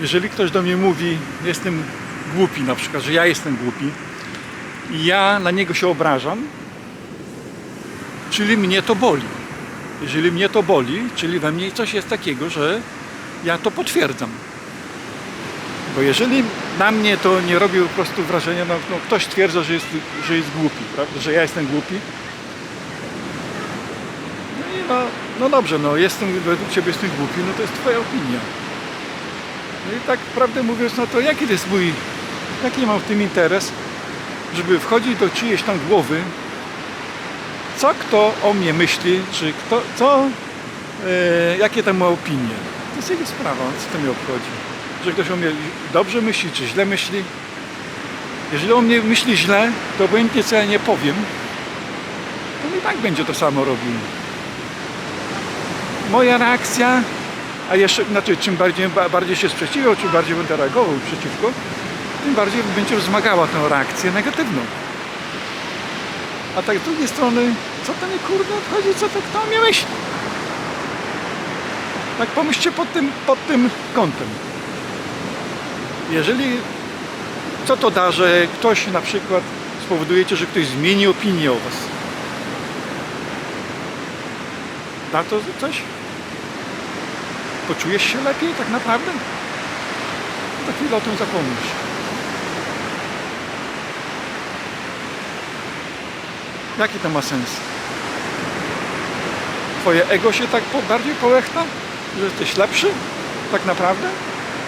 jeżeli ktoś do mnie mówi, jestem głupi, na przykład, że ja jestem głupi i ja na niego się obrażam, czyli mnie to boli. Jeżeli mnie to boli, czyli we mnie coś jest takiego, że ja to potwierdzam. Bo jeżeli na mnie to nie robi po prostu wrażenia, no, no ktoś twierdza, że jest, że jest głupi, prawda? że ja jestem głupi. No i no, no dobrze, no jestem, według Ciebie jestem głupi, no to jest Twoja opinia. No i tak prawdę mówiąc, no to jaki to jest mój, jaki mam w tym interes, żeby wchodzić do czyjejś tam głowy, co kto o mnie myśli, czy kto, co, e, jakie tam ma opinie. To jest jego sprawa, co to mnie obchodzi. Że ktoś o mnie dobrze myśli, czy źle myśli. Jeżeli o mnie myśli źle, to obojętnie co ja nie powiem, to i tak będzie to samo robił. Moja reakcja, a jeszcze, znaczy czym bardziej, ba- bardziej się sprzeciwiał, czym bardziej będę reagował przeciwko, tym bardziej będzie wzmagała tę reakcję negatywną. A tak z drugiej strony, co to mnie kurde odchodzi, co to kto mnie myśli? Tak pomyślcie pod tym, pod tym kątem. Jeżeli, co to da, że ktoś na przykład spowodujecie, że ktoś zmieni opinię o was? Da to coś? Poczujesz się lepiej tak naprawdę? Za chwilę o tym zapomnisz. Jaki to ma sens? Twoje ego się tak bardziej połechta? Że jesteś lepszy? Tak naprawdę?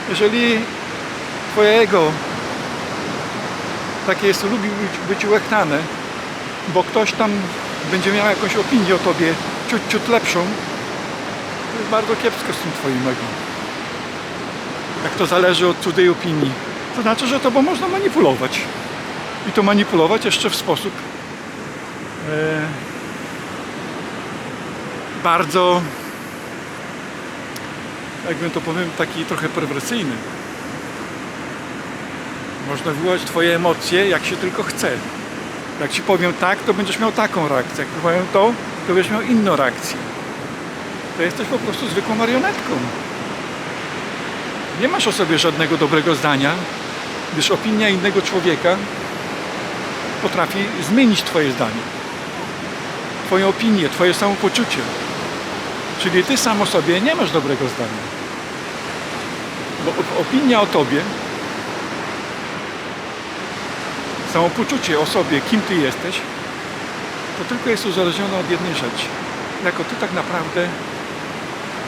Jeżeli Twoje ego takie jest, lubi być, być bo ktoś tam będzie miał jakąś opinię o Tobie ciut, ciut lepszą, jest bardzo kiepsko z tym Twoim ego. Jak to zależy od cudzej opinii, to znaczy, że Tobą można manipulować. I to manipulować jeszcze w sposób e, bardzo, jakbym to powiem, taki trochę perwersyjny. Można wywołać Twoje emocje, jak się tylko chce. Jak Ci powiem tak, to będziesz miał taką reakcję. Jak powiem to, to będziesz miał inną reakcję. To jesteś po prostu zwykłą marionetką. Nie masz o sobie żadnego dobrego zdania, gdyż opinia innego człowieka potrafi zmienić Twoje zdanie. Twoją opinię, Twoje samopoczucie. Czyli Ty sam o sobie nie masz dobrego zdania. Bo op- opinia o Tobie, samopoczucie o sobie, kim Ty jesteś, to tylko jest uzależnione od jednej rzeczy. Jako Ty tak naprawdę,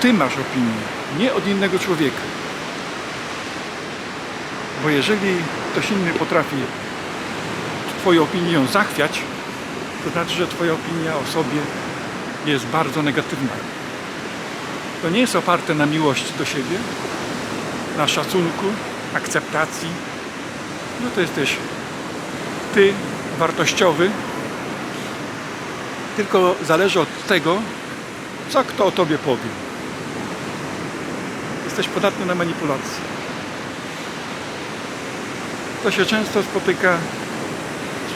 Ty masz opinię, nie od innego człowieka. Bo jeżeli ktoś inny potrafi Twoją opinię zachwiać, to znaczy, że Twoja opinia o sobie jest bardzo negatywna. To nie jest oparte na miłości do siebie, na szacunku, akceptacji. No to jesteś Ty wartościowy, tylko zależy od tego, co kto o Tobie powie. Jesteś podatny na manipulację. To się często spotyka,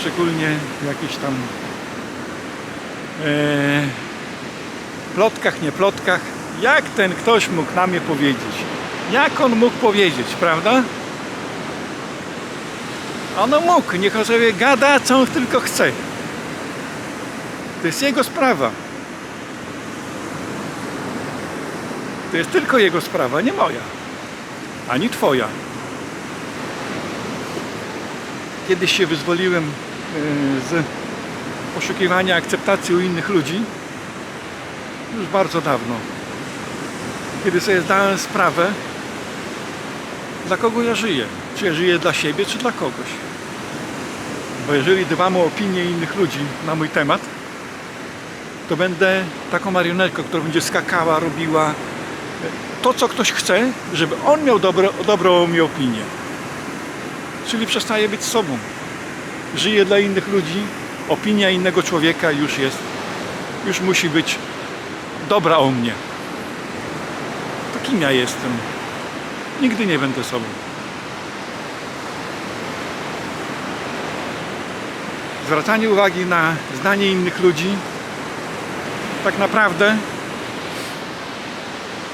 szczególnie w jakichś tam e, plotkach, nie plotkach. Jak ten ktoś mógł na mnie powiedzieć? Jak on mógł powiedzieć, prawda? Ono mógł, niech on sobie gada, co on tylko chce. To jest jego sprawa. To jest tylko jego sprawa, nie moja. Ani twoja. Kiedyś się wyzwoliłem e, z poszukiwania akceptacji u innych ludzi. Już bardzo dawno. Kiedy sobie zdałem sprawę, dla kogo ja żyję. Czy ja żyję dla siebie, czy dla kogoś. Bo jeżeli dbam o opinię innych ludzi na mój temat, to będę taką marionetką, która będzie skakała, robiła to, co ktoś chce, żeby on miał dobro, dobrą mi opinię. Czyli przestaje być sobą. Żyje dla innych ludzi, opinia innego człowieka już jest, już musi być dobra o mnie. To kim ja jestem? Nigdy nie będę sobą. Zwracanie uwagi na zdanie innych ludzi tak naprawdę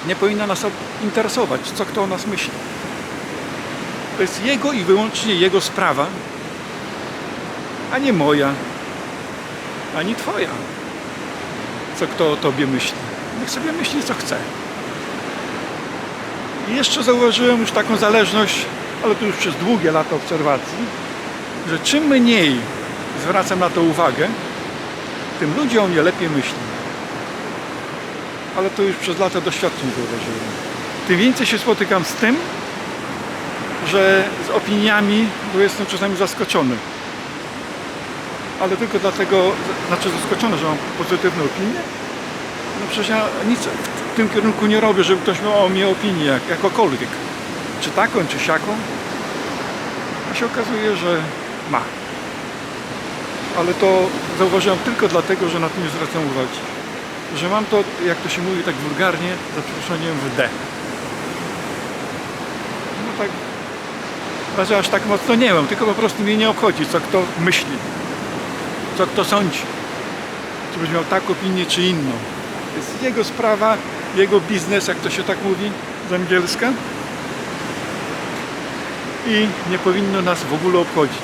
nie powinno nas interesować, co kto o nas myśli. To jest jego i wyłącznie jego sprawa, a nie moja, ani twoja. Co kto o tobie myśli. Niech sobie myśli, co chce. I jeszcze zauważyłem już taką zależność, ale to już przez długie lata obserwacji, że czym mniej zwracam na to uwagę, tym ludzie o mnie lepiej myślą. Ale to już przez lata doświadczeń zauważyłem. Tym więcej się spotykam z tym, że z opiniami, bo jestem czasami zaskoczony. Ale tylko dlatego, znaczy zaskoczony, że mam pozytywne opinie. No przecież ja nic w tym kierunku nie robię, żeby ktoś miał o mnie opinię jak, jakokolwiek. Czy taką, czy siaką. A się okazuje, że ma. Ale to zauważyłem tylko dlatego, że na tym nie zwracam uwagi. Że mam to, jak to się mówi tak wulgarnie, za przeproszeniem w D. No tak, raczej aż tak mocno nie mam, tylko po prostu mnie nie obchodzi, co kto myśli, co kto sądzi. Czy będzie miał taką opinię, czy inną. To jest jego sprawa, jego biznes, jak to się tak mówi z angielska. I nie powinno nas w ogóle obchodzić.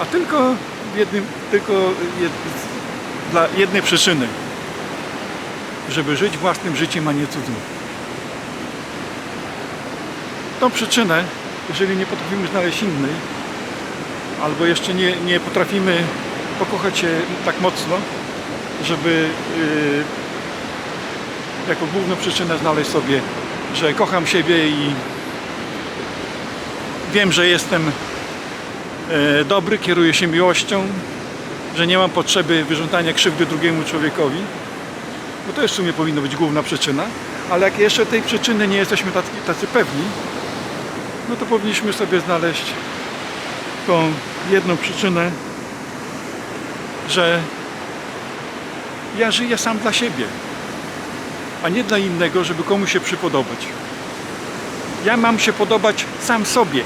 A tylko jednym, tylko jed, dla jednej przyczyny. Żeby żyć własnym życiem, a nie cudzym. Tą przyczynę, jeżeli nie potrafimy znaleźć innej, albo jeszcze nie, nie potrafimy pokochać się tak mocno, żeby yy, jako główną przyczynę znaleźć sobie, że kocham siebie i wiem, że jestem dobry, kieruję się miłością, że nie mam potrzeby wyrządzania krzywdy drugiemu człowiekowi, bo to już w sumie powinna być główna przyczyna, ale jak jeszcze tej przyczyny nie jesteśmy tacy, tacy pewni, no to powinniśmy sobie znaleźć tą jedną przyczynę, że ja żyję sam dla siebie, a nie dla innego, żeby komuś się przypodobać. Ja mam się podobać sam sobie,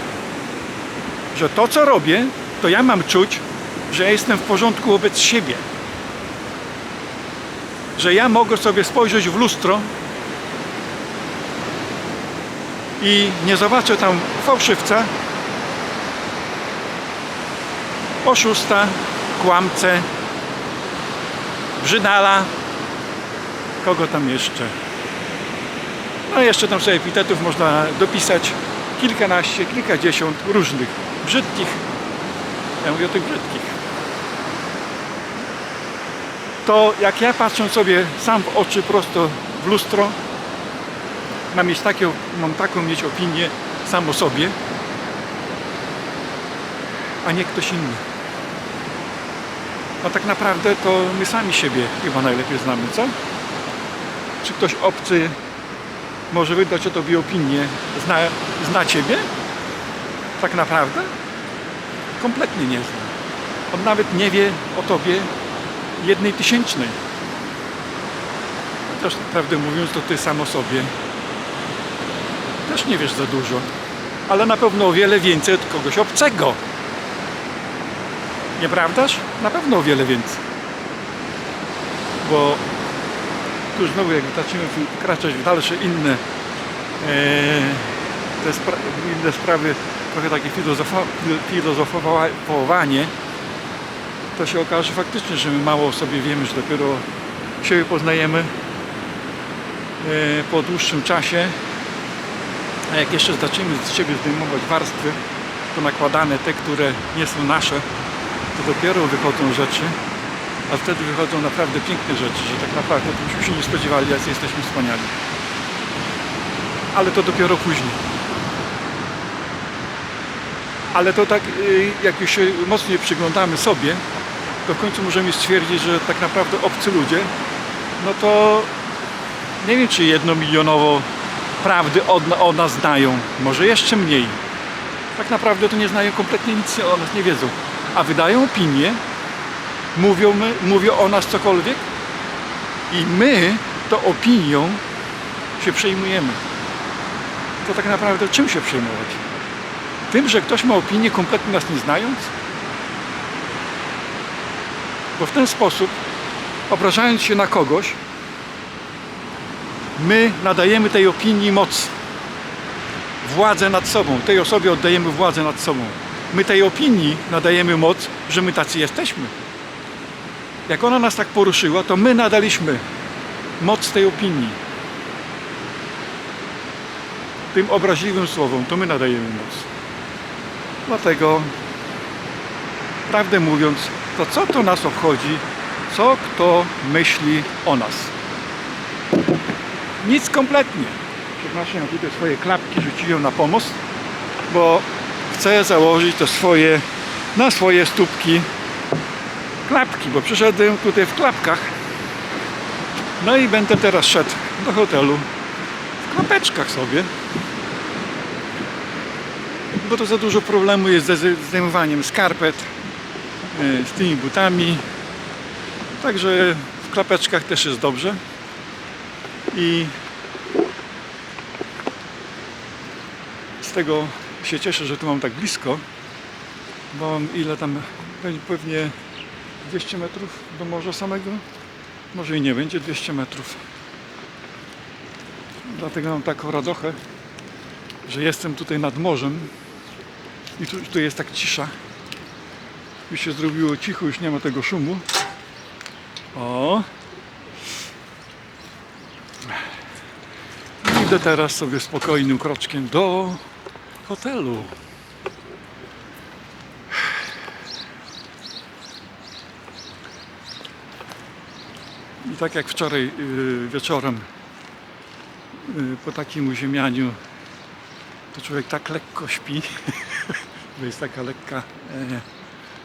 że to co robię, to ja mam czuć, że ja jestem w porządku wobec siebie. Że ja mogę sobie spojrzeć w lustro i nie zobaczę tam fałszywca, oszusta, kłamcę, brzydala, kogo tam jeszcze. No jeszcze tam sobie epitetów można dopisać kilkanaście, kilkadziesiąt różnych, brzydkich. Ja mówię o tych brzydkich. To jak ja patrzę sobie sam w oczy prosto w lustro, mam mieć takie, mam taką mieć opinię sam o sobie, a nie ktoś inny. A tak naprawdę to my sami siebie chyba najlepiej znamy, co? Czy ktoś obcy może wydać o tobie opinię, zna, zna ciebie? Tak naprawdę? Kompletnie nie zna. On nawet nie wie o tobie jednej tysięcznej. Też prawdę mówiąc, to ty sam o sobie też nie wiesz za dużo. Ale na pewno o wiele więcej od kogoś obcego. Nieprawdaż? Na pewno o wiele więcej. Bo tu znowu jak zaczniemy wkraczać w dalsze inne e, te spra inne sprawy, trochę takie filozofowanie, to się okaże faktycznie, że my mało sobie wiemy, że dopiero siebie poznajemy e, po dłuższym czasie. A jak jeszcze zaczniemy z siebie zdejmować warstwy, to nakładane te, które nie są nasze, to dopiero wychodzą rzeczy, a wtedy wychodzą naprawdę piękne rzeczy, że tak naprawdę byśmy się nie spodziewali, jak jesteśmy wspaniali. Ale to dopiero później. Ale to tak, y, jak już się mocniej przyglądamy sobie, to w końcu możemy stwierdzić, że tak naprawdę obcy ludzie, no to nie wiem, czy jednomilionowo prawdy o nas znają, może jeszcze mniej. Tak naprawdę to nie znają kompletnie nic o nas, nie wiedzą. A wydają opinie, mówią, my, mówią o nas cokolwiek i my tą opinią się przejmujemy. To tak naprawdę czym się przejmować? Tym, że ktoś ma opinię kompletnie nas nie znając? Bo w ten sposób, obrażając się na kogoś, My nadajemy tej opinii moc. Władzę nad sobą. Tej osobie oddajemy władzę nad sobą. My tej opinii nadajemy moc, że my tacy jesteśmy. Jak ona nas tak poruszyła, to my nadaliśmy moc tej opinii. Tym obraźliwym słowom, to my nadajemy moc. Dlatego, prawdę mówiąc, to co to nas obchodzi, co kto myśli o nas? Nic kompletnie. Przepraszam, tutaj swoje klapki rzuciłem na pomost, bo chcę założyć to swoje, na swoje stópki klapki, bo przyszedłem tutaj w klapkach. No i będę teraz szedł do hotelu w klapeczkach sobie. Bo to za dużo problemu jest ze zdejmowaniem skarpet, e, z tymi butami. Także w klapeczkach też jest dobrze. I z tego się cieszę, że tu mam tak blisko, bo mam ile tam będzie pewnie 200 metrów do morza samego. Może i nie będzie 200 metrów. Dlatego mam taką radochę, że jestem tutaj nad morzem i tu, tu jest tak cisza. Już się zrobiło cicho, już nie ma tego szumu. O! Idę teraz sobie spokojnym kroczkiem do hotelu. I tak jak wczoraj y, wieczorem y, po takim uziemianiu to człowiek tak lekko śpi, bo jest taka lekka, e,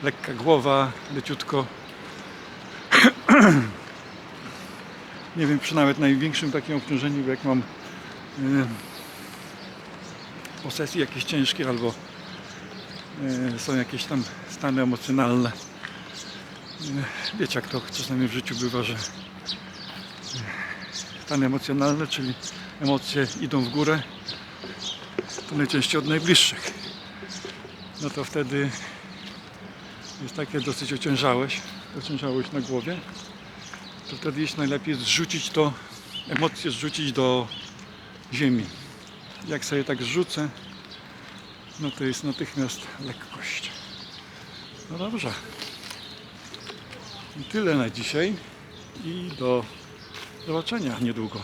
lekka głowa, leciutko. Nie wiem, przy nawet największym takim obciążeniu, jak mam e, jakieś ciężkie albo e, są jakieś tam stany emocjonalne. E, Wiecie, jak to czasami w życiu bywa, że e, stany emocjonalne, czyli emocje idą w górę, to najczęściej od najbliższych. No to wtedy jest takie dosyć ociężałeś, ociężałość na głowie, to wtedy jest najlepiej zrzucić to, emocje zrzucić do ziemi. Jak sobie tak zrzucę, no to jest natychmiast lekkość. No dobrze. I tyle na dzisiaj i do zobaczenia niedługo.